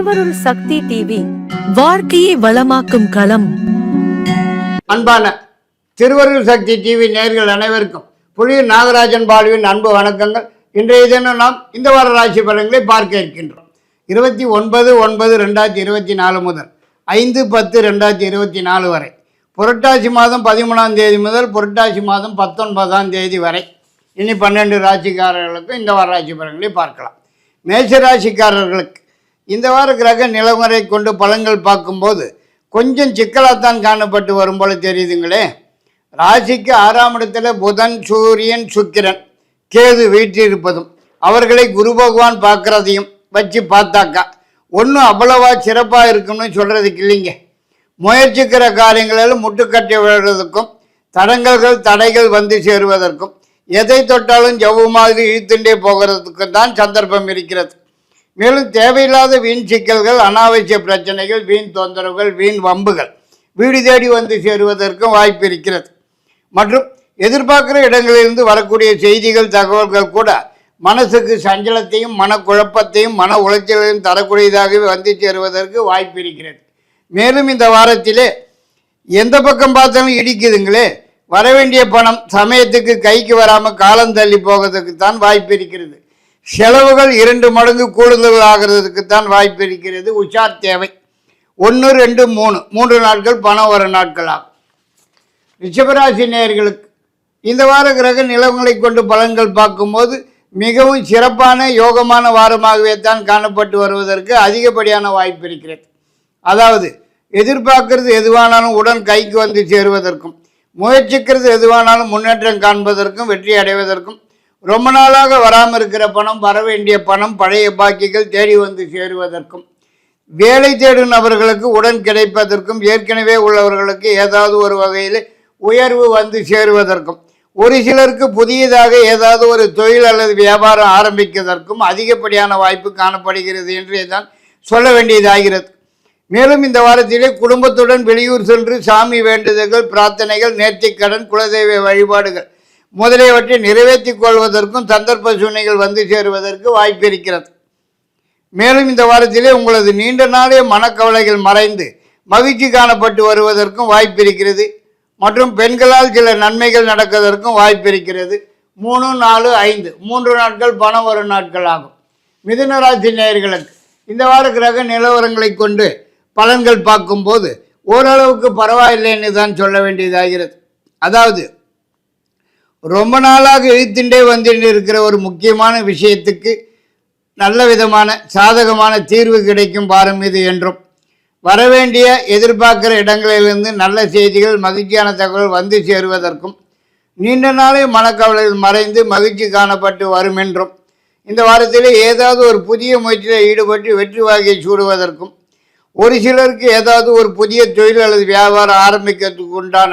திருவருள் சக்தி டிவி வாழ்க்கையை வளமாக்கும் களம். அன்பான திருவருள் சக்தி டிவி நேர்கள் அனைவருக்கும் புலியூர் நாகராஜன் பாலுவின் அன்பு வணக்கங்கள். இன்றைய தினம் நாம் இந்த வார ராசி பலன்களை பார்க்க இருக்கின்றோம். இருபத்தி ஒன்பது ஒன்பது ரெண்டாயிரத்தி இருபத்தி நாலு முதல் ஐந்து பத்து ரெண்டாயிரத்தி இருபத்தி நாலு வரை. புரட்டாசி மாதம் பதிமூணாம் தேதி முதல் புரட்டாசி மாதம் பத்தொன்பதாம் தேதி வரை. இனி பன்னெண்டு ராசிக்காரர்களுக்கும் இந்த வார ராசி பலன்களை பார்க்கலாம். மேஷ ராசிக்காரர்களுக்கு இந்த வார கிரக நிலவரை கொண்டு பலன்கள் பார்க்கும்போது கொஞ்சம் சிக்கலாகத்தான் காணப்பட்டு வரும் போல தெரியுதுங்களே. ராசிக்கு ஆறாம் இடத்துல புதன் சூரியன் சுக்கிரன் கேது வீற்றிருப்பதும் அவர்களை குரு பகவான் பார்க்குறதையும் வச்சு பார்த்தாக்கா. ஒன்றும் அவ்வளவா சிறப்பாக இருக்கும்னு சொல்கிறதுக்கு இல்லைங்க. முயற்சிக்கிற காரியங்களில் முட்டுக்கட்டை விழுறதுக்கும் தடங்கல்கள் தடைகள் வந்து சேருவதற்கும் எதை தொட்டாலும் ஜவ்வு மாதிரி இழுத்துண்டே போகிறதுக்கு தான் சந்தர்ப்பம் இருக்கிறது. மேலும் தேவையில்லாத வீண் சிக்கல்கள் அனாவசிய பிரச்சனைகள் வீண் தொந்தரவுகள் வீண் வம்புகள். வீடு தேடி வந்து சேருவதற்கும் வாய்ப்பு இருக்கிறது. மற்றும் எதிர்பார்க்கிற இடங்களிலிருந்து வரக்கூடிய செய்திகள் தகவல்கள் கூட மனசுக்கு சஞ்சலத்தையும் மனக்குழப்பத்தையும் மன உளைச்சலையும் தரக்கூடியதாகவே வந்து சேருவதற்கு வாய்ப்பு இருக்கிறது. மேலும் இந்த வாரத்திலே எந்த பக்கம் பார்த்தாலும் இடிக்குதுங்களே வர வேண்டிய பணம் சமயத்துக்கு கைக்கு வராமல் காலம் தள்ளி போகிறதுக்கு தான் வாய்ப்பு இருக்கிறது. செலவுகள் இரண்டு மடங்கு கூடுதல் ஆகிறதுக்கு தான் வாய்ப்பு இருக்கிறது. உஷார் தேவை. ஒன்று ரெண்டு மூணு. மூன்று நாட்கள் பணம் வர நாட்கள் ஆகும் ரிஷபராசி நேயர்களுக்கு இந்த வார கிரக நிலவங்களை கொண்டு பலன்கள் பார்க்கும்போது மிகவும் சிறப்பான யோகமான வாரமாகவே தான் காணப்பட்டு வருவதற்கு அதிகப்படியான வாய்ப்பு இருக்கிறது. அதாவது எதிர்பார்க்கிறது எதுவானாலும் உடன் கைக்கு வந்து சேருவதற்கும் முயற்சிக்கிறது எதுவானாலும் முன்னேற்றம் காண்பதற்கும் வெற்றி அடைவதற்கும் ரொம்ப நாளாக வராமல் இருக்கிற பணம் வர வேண்டிய பணம் பழைய பாக்கிகள் தேடி வந்து சேருவதற்கும் வேலை தேடும் நபர்களுக்கு உடன் கிடைப்பதற்கும் ஏற்கனவே உள்ளவர்களுக்கு ஏதாவது ஒரு வகையில் உயர்வு வந்து சேருவதற்கும் ஒரு சிலருக்கு புதியதாக ஏதாவது ஒரு தொழில் அல்லது வியாபாரம் ஆரம்பிப்பதற்கும் அதிகப்படியான வாய்ப்பு காணப்படுகிறது என்றே தான் சொல்ல வேண்டியதாகிறது. மேலும் இந்த வாரத்திலே குடும்பத்துடன் வெளியூர் சென்று சாமி வேண்டுதல்கள் பிரார்த்தனைகள் நேர்த்திக்கடன் குலதெய்வ வழிபாடுகள் முதலியவற்றை நிறைவேற்றிக் கொள்வதற்கும் சந்தர்ப்ப சூழ்நிலைகள் வந்து சேருவதற்கு வாய்ப்பு இருக்கிறது. மேலும் இந்த வாரத்திலே உங்களது நீண்ட நாளே மனக்கவலைகள் மறைந்து மகிழ்ச்சி காணப்பட்டு வருவதற்கும் வாய்ப்பு இருக்கிறது. மற்றும் பெண்களால் சில நன்மைகள் நடப்பதற்கும் வாய்ப்பு இருக்கிறது. மூணு நாலு ஐந்து. மூன்று நாட்கள் பணம் வரும் நாட்கள் ஆகும். மிதுனராசி நேயர்களுக்கு இந்த வார கிரக நிலவரங்களை கொண்டு பலன்கள் பார்க்கும்போது ஓரளவுக்கு பரவாயில்லைன்னு தான் சொல்ல வேண்டியதாகிறது. அதாவது ரொம்ப நாளாக இழுத்துண்டே வந்துட்டு இருக்கிற ஒரு முக்கியமான விஷயத்துக்கு நல்ல விதமான சாதகமான தீர்வு கிடைக்கும் பாரம் இது என்றும். வரவேண்டிய எதிர்பார்க்கிற இடங்களிலிருந்து நல்ல செய்திகள் மகிழ்ச்சியான தகவல் வந்து சேருவதற்கும் நீண்ட நாளே மனக்கவலைகள் மறைந்து மகிழ்ச்சி காணப்பட்டு வரும் என்றும். இந்த வாரத்தில் ஏதாவது ஒரு புதிய முயற்சியில் ஈடுபட்டு வெற்றி வாகியை சூடுவதற்கும் ஒரு சிலருக்கு ஏதாவது ஒரு புதிய தொழில் அல்லது வியாபாரம் ஆரம்பிக்கிறதுக்கு உண்டான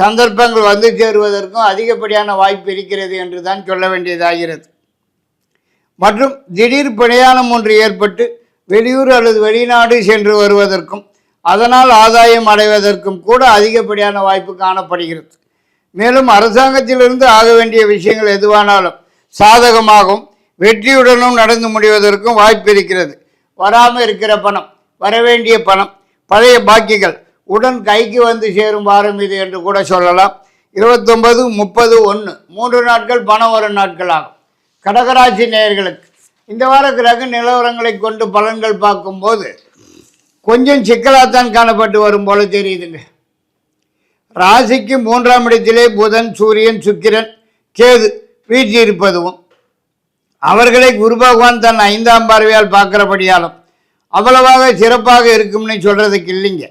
சந்தர்ப்பங்கள் வந்து சேருவதற்கும் அதிகப்படியான வாய்ப்பு இருக்கிறது என்று தான் சொல்ல வேண்டியதாகிறது. மற்றும் திடீர் பிரயாணம் ஒன்று ஏற்பட்டு வெளியூர் அல்லது வெளிநாடு சென்று வருவதற்கும் அதனால் ஆதாயம் அடைவதற்கும் கூட அதிகப்படியான வாய்ப்பு காணப்படுகிறது. மேலும் அரசாங்கத்திலிருந்து ஆக வேண்டிய விஷயங்கள் எதுவானாலும் சாதகமாகவும் வெற்றியுடனும் நடந்து முடிவதற்கும் வாய்ப்பு இருக்கிறது. வராமல் இருக்கிற பணம் வரவேண்டிய பணம் பழைய பாக்கிகள் உடன் கைக்கு வந்து சேரும் வாரம் இது என்று கூட சொல்லலாம். இருபத்தொன்பது முப்பது ஒன்று மூன்று நாட்கள் பணம் வரும் நாட்கள் ஆகும் கடகராசி நேயர்களுக்கு இந்த வார கிரக நிலவரங்களை கொண்டு பலன்கள் பார்க்கும்போது கொஞ்சம் சிக்கலாகத்தான் காணப்பட்டு வரும் போல தெரியுதுங்க. ராசிக்கு மூன்றாம் இடத்திலே புதன் சூரியன் சுக்கிரன் கேது வீற்றிருப்பதும் அவர்களை குரு பகவான் தன் ஐந்தாம் பார்வையால் பார்க்குறபடியாலும் அவ்வளவாக சிறப்பாக இருக்கும்னு சொல்கிறதுக்கு இல்லைங்க.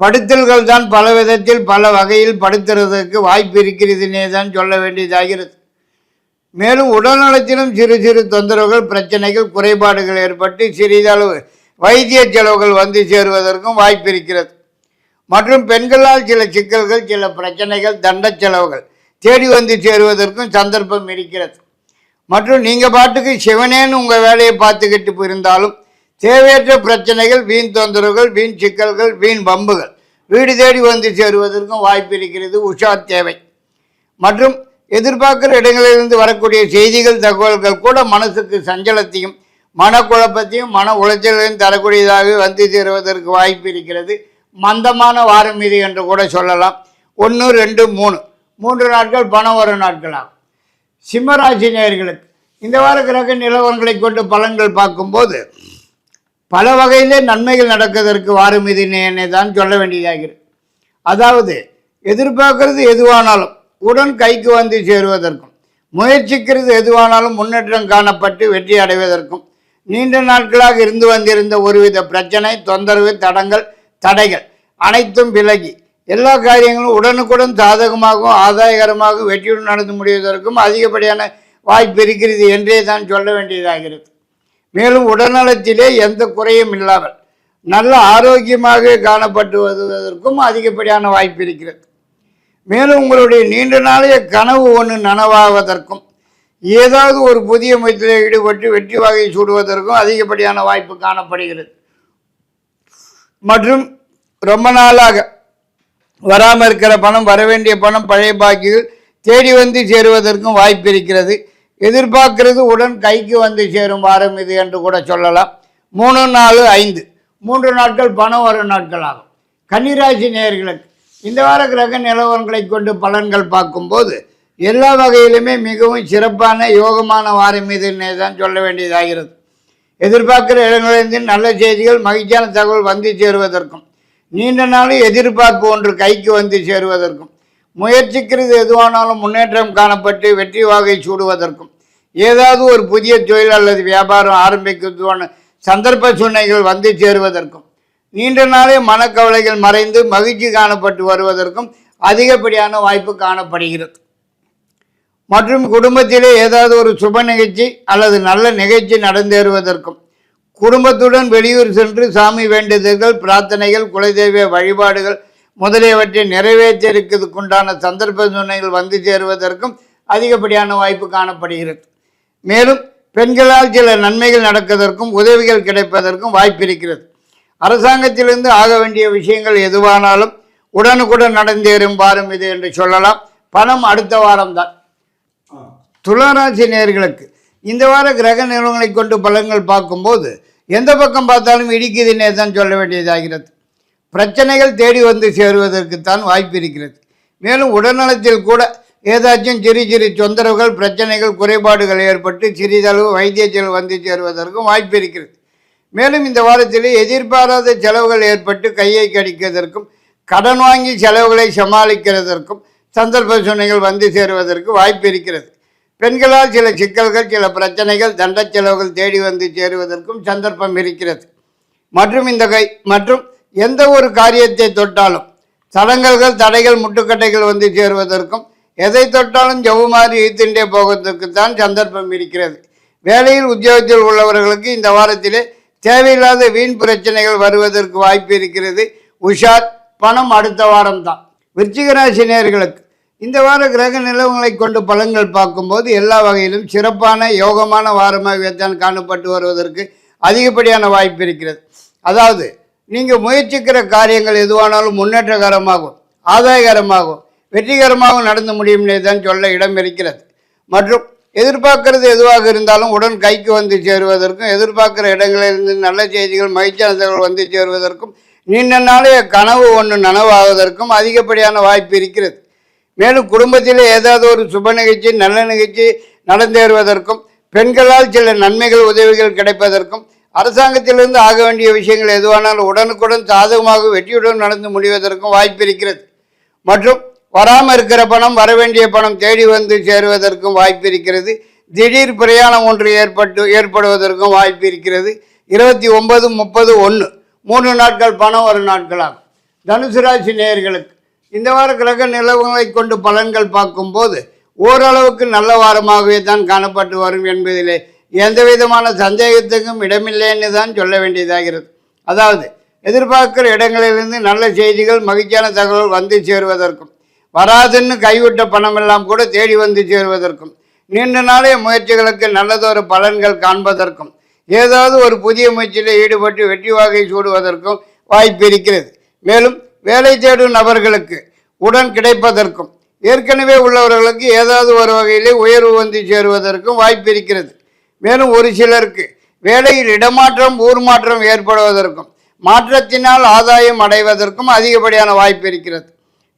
படுத்தல்கள் தான் பல விதத்தில் பல வகையில் படுத்துறதுக்கு வாய்ப்பு இருக்கிறதுனே தான் சொல்ல வேண்டியதாகிறது. மேலும் உடல்நலத்திலும் சிறு சிறு தொந்தரவுகள் பிரச்சனைகள் குறைபாடுகள் ஏற்பட்டு சிறிதளவு வைத்திய செலவுகள் வந்து சேருவதற்கும் வாய்ப்பு இருக்கிறது. மற்றும் பெண்களால் சில சிக்கல்கள் சில பிரச்சனைகள் தண்ட செலவுகள் தேடி வந்து சேருவதற்கும் சந்தர்ப்பம் இருக்கிறது. மற்றும் நீங்கள் பாட்டுக்கு சிவனேன்னு உங்கள் வேலையை பார்த்துக்கிட்டு இருந்தாலும் தேவையற்ற பிரச்சனைகள் வீண் தொந்தரவுகள் வீண் சிக்கல்கள் வீண் பம்புகள் வீடு தேடி வந்து சேருவதற்கும் வாய்ப்பு இருக்கிறது. உஷார் தேவை. மற்றும் எதிர்பார்க்கிற இடங்களிலிருந்து வரக்கூடிய செய்திகள் தகவல்கள் கூட மனசுக்கு சஞ்சலத்தையும் மனக்குழப்பத்தையும் மன உளைச்சலையும் தரக்கூடியதாக வந்து சேருவதற்கு வாய்ப்பு இருக்கிறது. மந்தமான வாரம் இது என்று கூட சொல்லலாம். ஒன்று ரெண்டு மூணு. மூன்று நாட்கள் பணம் வரும் நாட்களாகும். சிம்மராசி நேயர்களுக்கு இந்த வார கிரக நிலவரங்களை கொண்டு பலன்கள் பார்க்கும்போது பல வகையிலே நன்மைகள் நடக்கிறதற்கு வாரும் இது என்னை தான் சொல்ல வேண்டியதாகிறது. அதாவது எதிர்பார்க்கறது எதுவானாலும் உடன் கைக்கு வந்து சேருவதற்கும் முயற்சிக்கிறது எதுவானாலும் முன்னேற்றம் காணப்பட்டு வெற்றி அடைவதற்கும் நீண்ட நாட்களாக இருந்து வந்திருந்த ஒருவித பிரச்சனை தொந்தரவு தடங்கள் தடைகள் அனைத்தும் விலகி எல்லா காரியங்களும் உடனுக்குடன் சாதகமாகவும் ஆதாயகரமாகவும் வெற்றியுடன் நடந்து முடிவதற்கும் அதிகப்படியான வாய்ப்பு இருக்கிறது என்றே தான் சொல்ல வேண்டியதாகிறது. மேலும் உடல்நலத்திலே எந்த குறையும் இல்லாமல் நல்ல ஆரோக்கியமாக காணப்பட்டு வருவதற்கும் அதிகப்படியான வாய்ப்பு இருக்கிறது. மேலும் உங்களுடைய நீண்ட நாளைய கனவு ஒன்று நனவாவதற்கும் ஏதாவது ஒரு புதிய முயற்சியில் ஈடுபட்டு வெற்றி வகை சூடுவதற்கும் அதிகப்படியான வாய்ப்பு காணப்படுகிறது. மற்றும் ரொம்ப நாளாக வராமல் இருக்கிற பணம் வர வேண்டிய பணம் பழைய பாக்கிகள் தேடி வந்து சேருவதற்கும் வாய்ப்பு இருக்கிறது. எதிர்பார்க்கிறது உடன் கைக்கு வந்து சேரும் வாரம் இது என்று கூட சொல்லலாம். மூணு நாலு ஐந்து. மூன்று நாட்கள் பணம் வரும் நாட்கள் ஆகும். கன்னிராசி நேர்களுக்கு இந்த வார கிரக நிலவரங்களை கொண்டு பலன்கள் பார்க்கும்போது எல்லா வகையிலுமே மிகவும் சிறப்பான யோகமான வாரம் இதுன்னே தான் சொல்ல வேண்டியதாகிறது. எதிர்பார்க்கிற இடங்களிலிருந்து நல்ல செய்திகள் மகிழ்ச்சியான தகவல் வந்து சேருவதற்கும் நீண்ட நாளும் எதிர்பார்ப்பு ஒன்று கைக்கு வந்து சேருவதற்கும் முயற்சிக்கிறது எதுவானாலும் முன்னேற்றம் காணப்பட்டு வெற்றி வாகை சூடுவதற்கும் ஏதாவது ஒரு புதிய தொழில் அல்லது வியாபாரம் ஆரம்பிக்கிறதுவான சந்தர்ப்ப சூழ்நிலைகள் வந்து சேருவதற்கும் நீண்ட நாளே மனக்கவலைகள் மறைந்து மகிழ்ச்சி காணப்பட்டு வருவதற்கும் அதிகப்படியான வாய்ப்பு காணப்படுகிறது. மற்றும் குடும்பத்திலே ஏதாவது ஒரு சுப நிகழ்ச்சி அல்லது நல்ல நிகழ்ச்சி நடந்தேறுவதற்கும் குடும்பத்துடன் வெளியூர் சென்று சாமி வேண்டுதல்கள் பிரார்த்தனைகள் குலதெய்வ வழிபாடுகள் முதலியவற்றை நிறைவேற்றிருக்கிறதுக்குண்டான சந்தர்ப்ப சூழ்நிலைகள் வந்து சேருவதற்கும் அதிகப்படியான வாய்ப்பு காணப்படுகிறது. மேலும் பெண்களால் சில நன்மைகள் நடப்பதற்கும் உதவிகள் கிடைப்பதற்கும் வாய்ப்பு இருக்கிறது. அரசாங்கத்திலிருந்து ஆக வேண்டிய விஷயங்கள் எதுவானாலும் உடனுக்குடன் நடந்தேறும் வாரம் இது என்று சொல்லலாம். பணம் அடுத்த வாரம்தான். துளாராசி நேயர்களுக்கு இந்த வார கிரக நிறுவனங்களை கொண்டு பலன்கள் பார்க்கும்போது எந்த பக்கம் பார்த்தாலும் இடிக்குதுன்னே தான் சொல்ல வேண்டியதாகிறது. பிரச்சனைகள் தேடி வந்து சேருவதற்குத்தான் வாய்ப்பு இருக்கிறது. மேலும் உடல்நலத்தில் கூட ஏதாச்சும் சிறு சிறு தொந்தரவுகள் பிரச்சனைகள் குறைபாடுகள் ஏற்பட்டு சிறிதளவு வைத்திய செலவு வந்து சேருவதற்கும் வாய்ப்பு இருக்கிறது. மேலும் இந்த வாரத்தில் எதிர்பாராத செலவுகள் ஏற்பட்டு கையை கடிக்கிறதற்கும் கடன் வாங்கி செலவுகளை சமாளிக்கிறதற்கும் சந்தர்ப்ப சூழ்நிலைகள் வந்து சேருவதற்கு வாய்ப்பு இருக்கிறது. பெண்களால் சில சிக்கல்கள் சில பிரச்சனைகள் தண்ட செலவுகள் தேடி வந்து சேருவதற்கும் சந்தர்ப்பம் இருக்கிறது. மற்றும் இந்த கை மற்றும் எந்த ஒரு காரியத்தை தொட்டாலும் தடங்கல்கள் தடைகள் முட்டுக்கட்டைகள் வந்து சேருவதற்கும் எதை தொட்டாலும் ஜவுமாறி இழுத்துண்டே போவதற்கு தான் சந்தர்ப்பம் இருக்கிறது. வேலையில் உத்தியோகத்தில் உள்ளவர்களுக்கு இந்த வாரத்திலே தேவையில்லாத வீண் பிரச்சனைகள் வருவதற்கு வாய்ப்பு இருக்கிறது. உஷார் பணம் அடுத்த வாரம் தான் விருச்சிகராசி நேர்களுக்கு இந்த வார கிரக நிலவங்களை கொண்டு பலன்கள் பார்க்கும்போது எல்லா வகையிலும் சிறப்பான யோகமான வாரமாகத்தான் காணப்பட்டு வருவதற்கு அதிகப்படியான வாய்ப்பு இருக்கிறது. அதாவது நீங்கள் முயற்சிக்கிற காரியங்கள் எதுவானாலும் முன்னேற்றகரமாகும் ஆதாயகரமாகும். வெற்றிகரமாகவும் நடந்து முடியும்னே தான் சொல்ல இடம் இருக்கிறது. மற்றும் எதிர்பார்க்கிறது எதுவாக இருந்தாலும் உடன் கைக்கு வந்து சேருவதற்கும் எதிர்பார்க்கிற இடங்களிலிருந்து நல்ல செய்திகள் மகிழ்ச்சியான வந்து சேருவதற்கும் நீண்ட நாளைய கனவு ஒன்று நனவாவதற்கும் அதிகப்படியான வாய்ப்பு இருக்கிறது. மேலும் குடும்பத்தில் ஏதாவது ஒரு சுப நிகழ்ச்சி நல்ல நிகழ்ச்சி நடந்தேறுவதற்கும் பெண்களால் சில நன்மைகள் உதவிகள் கிடைப்பதற்கும் அரசாங்கத்திலிருந்து ஆக வேண்டிய விஷயங்கள் எதுவானாலும் உடனுக்குடன் சாதகமாக வெற்றியுடன் நடந்து முடிவதற்கும் வாய்ப்பு இருக்கிறது. மற்றும் வராமல் இருக்கிற பணம் வர வேண்டிய பணம் தேடி வந்து சேருவதற்கும் வாய்ப்பு இருக்கிறது. திடீர் பிரயாணம் ஒன்று ஏற்பட்டு ஏற்படுவதற்கும் வாய்ப்பு இருக்கிறது. இருபத்தி ஒன்பது முப்பது ஒன்று மூன்று நாட்கள் பணம் ஒரு நாட்களாகும் தனுசு ராசி நேயர்களுக்கு இந்த வார கிரக நிலவுகளை கொண்டு பலன்கள் பார்க்கும்போது ஓரளவுக்கு நல்ல வாரமாகவே தான் காணப்பட்டு வரும் என்பதிலே எந்த விதமான சந்தேகத்துக்கும் இடமில்லைன்னு தான் சொல்ல வேண்டியதாகிறது. அதாவது எதிர்பார்க்கிற இடங்களிலிருந்து நல்ல செய்திகள் மகிழ்ச்சியான தகவல் வந்து சேருவதற்கும். வராதுன்னு கைவிட்ட பணமெல்லாம் கூட தேடி வந்து சேருவதற்கும் நீண்ட நாளைய முயற்சிகளுக்கு நல்லதொரு பலன்கள் காண்பதற்கும் ஏதாவது ஒரு புதிய முயற்சியில் ஈடுபட்டு வெற்றி வாகை சூடுவதற்கும் வாய்ப்பு இருக்கிறது. மேலும் வேலை தேடும் நபர்களுக்கு உடன் கிடைப்பதற்கும் ஏற்கனவே உள்ளவர்களுக்கு ஏதாவது ஒரு வகையிலே உயர்வு வந்து சேருவதற்கும் வாய்ப்பு இருக்கிறது. மேலும் ஒரு சிலருக்கு வேலையில் இடமாற்றம் ஊர் மாற்றம் ஏற்படுவதற்கும் மாற்றத்தினால் ஆதாயம் அடைவதற்கும் அதிகப்படியான வாய்ப்பு இருக்கிறது.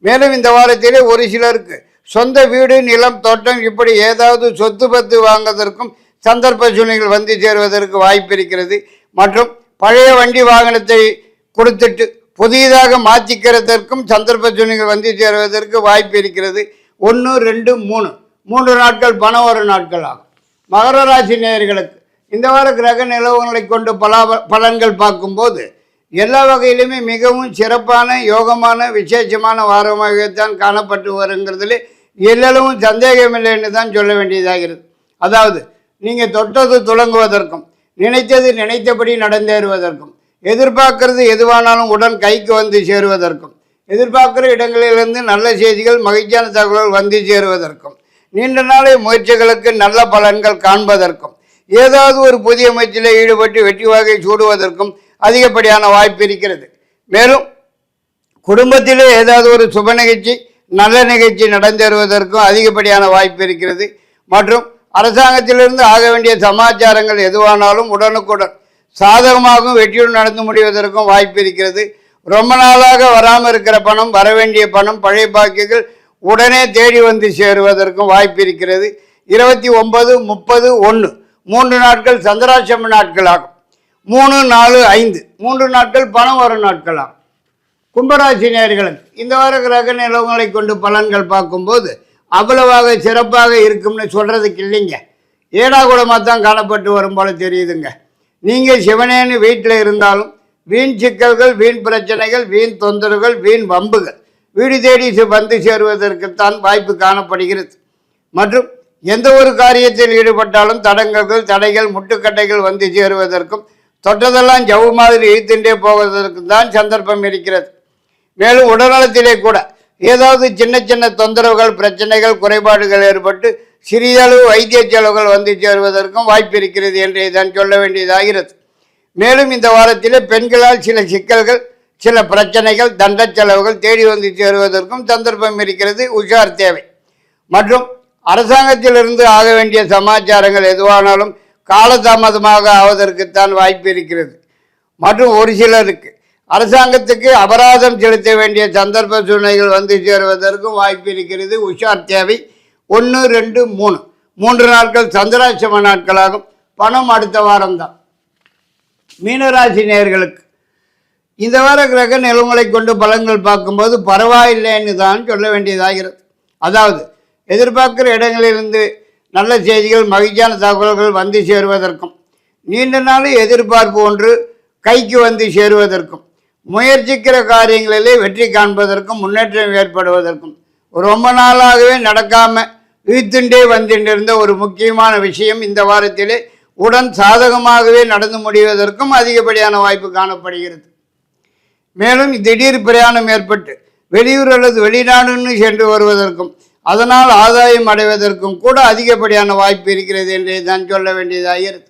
மேலும் இந்த வாரத்திலே ஒரு சிலருக்கு சொந்த வீடு நிலம் தோட்டம் இப்படி ஏதாவது சொத்து பத்து வாங்குவதற்கும் சந்தர்ப்ப சூழ்நிலைகள் வந்து சேருவதற்கு வாய்ப்பு இருக்கிறது. மற்றும் பழைய வண்டி வாகனத்தை கொடுத்துட்டு புதியதாக மாற்றிக்கிறதற்கும் சந்தர்ப்ப சூழ்நிலைகள் வந்து சேருவதற்கு வாய்ப்பு இருக்கிறது. ஒன்று ரெண்டு மூணு. மூன்று நாட்கள் பணம் ஒரு நாட்கள் ஆகும். மகர ராசி நேயர்களுக்கு இந்த வார கிரக நிலவுகளை கொண்டு பல பலன்கள் பார்க்கும்போது எல்லா வகையிலுமே மிகவும் சிறப்பான யோகமான விசேஷமான வாரமாகத்தான் காணப்பட்டு வருங்கிறதுல எல்லளவும் சந்தேகமில்லைன்னு தான் சொல்ல வேண்டியதாகிறது. அதாவது நீங்கள் தொட்டது துளங்குவதற்கும் நினைத்தது நினைத்தபடி நடந்தேறுவதற்கும் எதிர்பார்க்கறது எதுவானாலும் உடன் கைக்கு வந்து சேருவதற்கும் எதிர்பார்க்குற இடங்களிலிருந்து நல்ல செய்திகள் மகிழ்ச்சியான தகவல்கள் வந்து சேருவதற்கும் நீண்ட நாளை முயற்சிகளுக்கு நல்ல பலன்கள் காண்பதற்கும் ஏதாவது ஒரு புதிய முயற்சியில் ஈடுபட்டு வெற்றி வாகை சூடுவதற்கும் அதிகப்படியான வாய்ப்பு இருக்கிறது. மேலும் குடும்பத்திலே ஏதாவது ஒரு சுப நிகழ்ச்சி நல்ல நிகழ்ச்சி நடந்தேறுவதற்கும் அதிகப்படியான வாய்ப்பு இருக்கிறது. மற்றும் அரசாங்கத்திலிருந்து ஆக வேண்டிய சமாச்சாரங்கள் எதுவானாலும் உடனுக்குடன் சாதகமாகவும் வெற்றியுடன் நடந்து முடிவதற்கும் வாய்ப்பு இருக்கிறது. ரொம்ப நாளாக வராமல் இருக்கிற பணம் வர வேண்டிய பணம் பழைய பாக்கியங்கள் உடனே தேடி வந்து சேருவதற்கும் வாய்ப்பு இருக்கிறது. இருபத்தி ஒன்பது முப்பது ஒன்று மூன்று நாட்கள் சந்திராட்சம நாட்கள் ஆகும். மூணு நாலு ஐந்து. மூன்று நாட்கள் பணம் வரும் நாட்களாம். கும்பராசி நேர்களுக்கு இந்த வார கிரக நிலவங்களை கொண்டு பலன்கள் பார்க்கும்போது அவ்வளவாக சிறப்பாக இருக்கும்னு சொல்கிறதுக்கு இல்லைங்க. ஏடாகுடமாக தான் காணப்பட்டு வரும் போல தெரியுதுங்க. நீங்கள் சிவனேன்னு வீட்டில் இருந்தாலும் வீண் சிக்கல்கள் வீண் பிரச்சனைகள் வீண் தொந்தரவுகள் வீண் வம்புகள் வீடு தேடி சே- வந்து சேருவதற்குத்தான் வாய்ப்பு காணப்படுகிறது. மற்றும் எந்த ஒரு காரியத்தில் ஈடுபட்டாலும் தடங்கல்கள் தடைகள் முட்டுக்கட்டைகள் வந்து சேருவதற்கும் தொட்டதெல்லாம் ஜவு மாதிரி இழுத்துட்டே போவதற்கு தான் சந்தர்ப்பம் இருக்கிறது. மேலும் உடல்நலத்திலே கூட ஏதாவது சின்ன சின்ன தொந்தரவுகள் பிரச்சனைகள் குறைபாடுகள் ஏற்பட்டு சிறிதளவு வைத்திய செலவுகள் வந்து சேருவதற்கும் வாய்ப்பு இருக்கிறது என்றே தான் சொல்ல வேண்டியதாகிறது. மேலும் இந்த வாரத்திலே பெண்களால் சில சிக்கல்கள் சில பிரச்சனைகள் தண்ட செலவுகள் தேடி வந்து சேருவதற்கும் சந்தர்ப்பம் இருக்கிறது. உஷார் தேவை. மற்றும் அரசாங்கத்திலிருந்து ஆக வேண்டிய சமாச்சாரங்கள் எதுவானாலும் காலதாமதமாக ஆவதற்குத்தான் வாய்ப்பு இருக்கிறது. மற்றும் ஒரு சிலருக்கு அரசாங்கத்துக்கு அபராதம் செலுத்த வேண்டிய சந்தர்ப்ப சூழ்நிலைகள் வந்து சேருவதற்கும் வாய்ப்பு இருக்கிறது. உஷார் தேவை. ஒன்று ரெண்டு மூணு. மூன்று நாட்கள் சந்திராட்சம நாட்களாகும். பணம் அடுத்த வாரம்தான். மீனராசி நேயர்களுக்கு இந்த வார கிரக நிலவுகளை கொண்டு பலன்கள் பார்க்கும்போது பரவாயில்லைன்னு தான் சொல்ல வேண்டியதாகிறது. அதாவது எதிர்பார்க்கிற இடங்களிலிருந்து நல்ல செய்திகள் மகிழ்ச்சியான தகவல்கள் வந்து சேருவதற்கும். நீண்ட நாள் எதிர்பார்ப்பு ஒன்று கைக்கு வந்து சேருவதற்கும். முயற்சிக்கிற காரியங்களிலே வெற்றி காண்பதற்கும் முன்னேற்றம் ஏற்படுவதற்கும். ரொம்ப நாளாகவே நடக்காம இழுத்துண்டே வந்துட்டிருந்த ஒரு முக்கியமான விஷயம் இந்த வாரத்திலே உடன் சாதகமாகவே நடந்து முடிவதற்கும் அதிகப்படியான வாய்ப்பு காணப்படுகிறது. மேலும் திடீர் பிரயாணம் ஏற்பட்டு வெளியூர் அல்லது வெளிநாடுன்னு சென்று வருவதற்கும் அதனால் ஆதாயம் அடைவதற்கும் கூட அதிகப்படியான வாய்ப்பு இருக்கிறது என்று தான் சொல்ல வேண்டியதாகிறது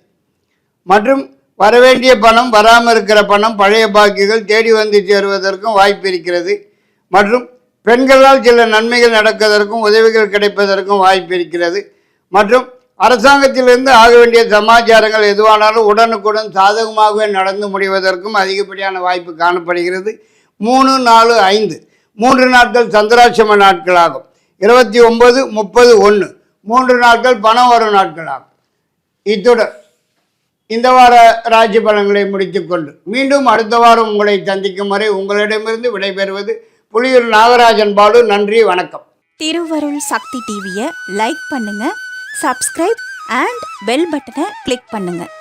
மற்றும் வரவேண்டிய பணம் வராமல் இருக்கிற பணம் பழைய பாக்கிகள் தேடி வந்து சேருவதற்கும் வாய்ப்பு இருக்கிறது. மற்றும் பெண்களால் சில நன்மைகள் நடப்பதற்கும் உதவிகள் கிடைப்பதற்கும் வாய்ப்பு இருக்கிறது. மற்றும் அரசாங்கத்திலிருந்து ஆக வேண்டிய சமாச்சாரங்கள் எதுவானாலும் உடனுக்குடன் சாதகமாகவே நடந்து முடிவதற்கும் அதிகப்படியான வாய்ப்பு காணப்படுகிறது. மூணு நாலு ஐந்து. மூன்று நாட்கள் சந்திராட்சம நாட்களாகும். இருபத்தி ஒன்பது முப்பது ஒன்று மூன்று நாட்கள் பணம் வரும் நாட்களாகும். இத்துடன் இந்த வார ராஜ்ய பலன்களை முடித்துக்கொண்டு மீண்டும் அடுத்த வாரம் உங்களை சந்திக்கும் வரை உங்களிடமிருந்து விடைபெறுவது புலியூர் நாகராஜன் பாலு. நன்றி வணக்கம். திருவருள் சக்தி டிவியை லைக் பண்ணுங்க சப்ஸ்கிரைப் அண்ட் பெல் பட்டனை கிளிக் பண்ணுங்கள்